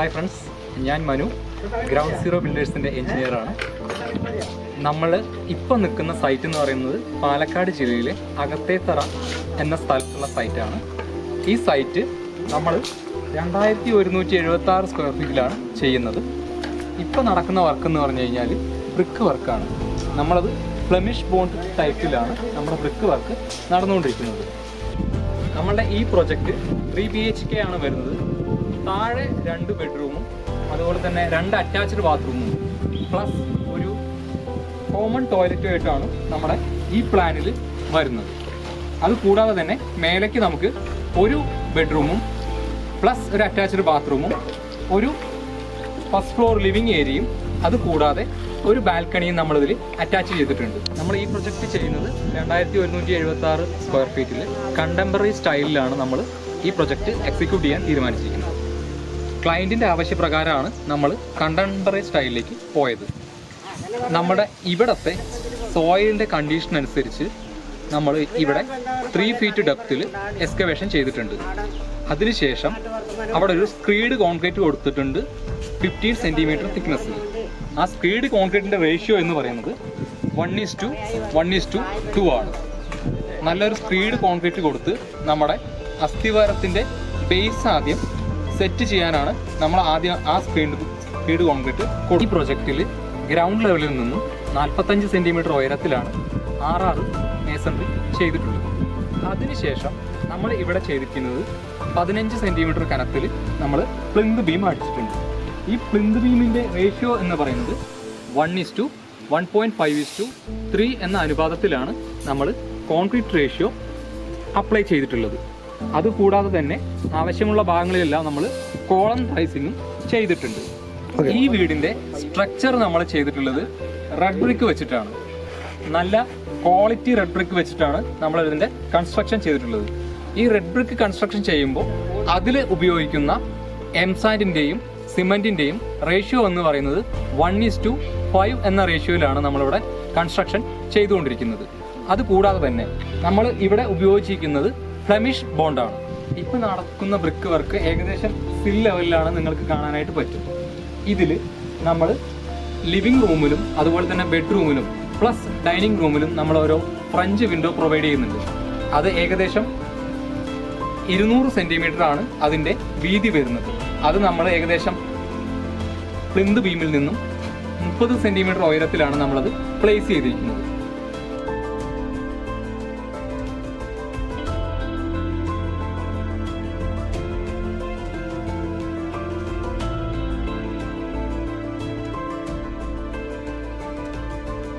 Hi friends ഞാൻ Manu. Ground zero ബിൽഡേഴ്സിന്റെ എഞ്ചിനീയറാണ് നമ്മൾ ഇപ്പോൾ നിൽക്കുന്ന സൈറ്റ് എന്ന് പറയുന്നത് പാലക്കാട് ജില്ലയിലെ അകത്തേത്തറ എന്ന സ്ഥലത്തുള്ള സൈറ്റാണ് ഈ സൈറ്റ് നമ്മൾ രണ്ടായിരത്തി ഒരുന്നൂറ്റി എഴുപത്തി ആറ് സ്ക്വയർ ഫീറ്റിലാണ് ചെയ്യുന്നത്. ഇപ്പോൾ നടക്കുന്ന വർക്ക് എന്ന് പറഞ്ഞു കഴിഞ്ഞാൽ ബ്രിക്ക് വർക്കാണ് നമ്മളത് ഫ്ലമിഷ് ബോണ്ട് ടൈപ്പിലാണ് നമ്മുടെ ബ്രിക്ക് വർക്ക് നടന്നുകൊണ്ടിരിക്കുന്നത്. നമ്മളുടെ ഈ project three B H K ആണ് വരുന്നത്. താഴെ രണ്ട് ബെഡ്റൂമും അതുപോലെ തന്നെ രണ്ട് അറ്റാച്ച്ഡ് ബാത്റൂമും പ്ലസ് ഒരു കോമൺ ടോയ്ലറ്റുമായിട്ടാണ് നമ്മുടെ ഈ പ്ലാനിൽ വരുന്നത്. അത് കൂടാതെ തന്നെ മേലേക്ക് നമുക്ക് ഒരു ബെഡ്റൂമും പ്ലസ് ഒരു അറ്റാച്ച്ഡ് ബാത്റൂമും ഒരു ഫസ്റ്റ് ഫ്ലോർ ലിവിങ് ഏരിയയും അത് കൂടാതെ ഒരു ബാൽക്കണിയും നമ്മളിതിൽ അറ്റാച്ച് ചെയ്തിട്ടുണ്ട്. നമ്മൾ ഈ പ്രൊജക്റ്റ് ചെയ്യുന്നത് രണ്ടായിരത്തി ഒരുന്നൂറ്റി എഴുപത്തി ആറ് സ്ക്വയർ ഫീറ്റിൽ കണ്ടംപററി സ്റ്റൈലിലാണ് നമ്മൾ ഈ പ്രൊജക്റ്റ് എക്സിക്യൂട്ട് ചെയ്യാൻ തീരുമാനിച്ചിരിക്കുന്നത്. ക്ലയന്റിന്റെ ആവശ്യപ്രകാരമാണ് നമ്മൾ കണ്ടംപററി സ്റ്റൈലിലേക്ക് പോയത്. നമ്മുടെ ഇവിടത്തെ സോയിലിന്റെ കണ്ടീഷൻ അനുസരിച്ച് നമ്മൾ ഇവിടെ ത്രീ ഫീറ്റ് ഡെപ്തിൽ എക്സ്കവേഷൻ ചെയ്തിട്ടുണ്ട്. അതിനുശേഷം അവിടെ ഒരു സ്ക്രീഡ് കോൺക്രീറ്റ് കൊടുത്തിട്ടുണ്ട് ഫിഫ്റ്റീൻ സെന്റിമീറ്റർ തിക്നെസ്സിൽ ആ സ്ക്രീഡ് കോൺക്രീറ്റിന്റെ റേഷ്യോ എന്ന് പറയുന്നത് one is to one is to two ആണ്. നല്ലൊരു സ്ക്രീഡ് കോൺക്രീറ്റ് കൊടുത്ത് നമ്മുടെ അസ്ഥിവാരത്തിന്റെ ബേസ് ആദ്യം സെറ്റ് ചെയ്യാനാണ് നമ്മൾ ആദ്യം ആ സ്പീഡ് സ്പീഡ് കോൺക്രീറ്റ് ഈ പ്രൊജക്റ്റിൽ ഗ്രൗണ്ട് ലെവലിൽ നിന്നും നാൽപ്പത്തഞ്ച് സെന്റിമീറ്റർ ഉയരത്തിലാണ് ആർ മേസൺറി ചെയ്തിട്ടുള്ളത്. അതിനുശേഷം നമ്മൾ ഇവിടെ ചെയ്തിരിക്കുന്നത് പതിനഞ്ച് സെന്റിമീറ്റർ കനത്തിൽ നമ്മൾ പ്ലിന്ത് ബീം അടിച്ചിട്ടുണ്ട്. ഈ പ്ലിന്ത് ബീമിന്റെ റേഷ്യോ എന്ന് പറയുന്നത് one is to one point five is to three എന്ന അനുപാതത്തിലാണ് നമ്മൾ കോൺക്രീറ്റ് റേഷ്യോ അപ്ലൈ ചെയ്തിട്ടുള്ളത്. അതുകൂടാതെ തന്നെ ആവശ്യമുള്ള ഭാഗങ്ങളിലെല്ലാം നമ്മൾ കോളം ടൈസിങ്ങും ചെയ്തിട്ടുണ്ട്. ഈ വീടിന്റെ സ്ട്രക്ചർ നമ്മൾ ചെയ്തിട്ടുള്ളത് റെഡ് ബ്രിക്ക് വെച്ചിട്ടാണ്. നല്ല ക്വാളിറ്റി റെഡ് ബ്രിക്ക് വെച്ചിട്ടാണ് നമ്മൾ ഇതിന്റെ കൺസ്ട്രക്ഷൻ ചെയ്തിട്ടുള്ളത്. ഈ റെഡ് ബ്രിക്ക് കൺസ്ട്രക്ഷൻ ചെയ്യുമ്പോൾ അതിൽ ഉപയോഗിക്കുന്ന എംസാൻഡിന്റെയും സിമെന്റിന്റെയും റേഷ്യോ എന്ന് പറയുന്നത് വൺ ഈസ് ടു ഫൈവ് എന്ന റേഷ്യോയിലാണ് നമ്മളിവിടെ കൺസ്ട്രക്ഷൻ ചെയ്തുകൊണ്ടിരിക്കുന്നത്. അതുകൂടാതെ തന്നെ നമ്മൾ ഇവിടെ ഉപയോഗിച്ചിരിക്കുന്നത് ഫ്ലെമിഷ് ബോണ്ടാണ് ഇപ്പൊ നടക്കുന്ന ബ്രിക്ക് വർക്ക് ഏകദേശം സിൽ ലെവലിലാണ് നിങ്ങൾക്ക് കാണാനായിട്ട് പറ്റും. ഇതിൽ നമ്മൾ ലിവിംഗ് റൂമിലും അതുപോലെ തന്നെ ബെഡ്റൂമിലും പ്ലസ് ഡൈനിങ് റൂമിലും നമ്മൾ ഓരോ ഫ്രഞ്ച് വിൻഡോ പ്രൊവൈഡ് ചെയ്യുന്നുണ്ട്. അത് ഏകദേശം ഇരുന്നൂറ് ആണ് അതിന്റെ വീതി വരുന്നത്. അത് നമ്മൾ ഏകദേശം പ്ലിന്ത് ബീമിൽ നിന്നും മുപ്പത് സെന്റിമീറ്റർ ഉയരത്തിലാണ് നമ്മളത് പ്ലേസ് ചെയ്തിരിക്കുന്നത്.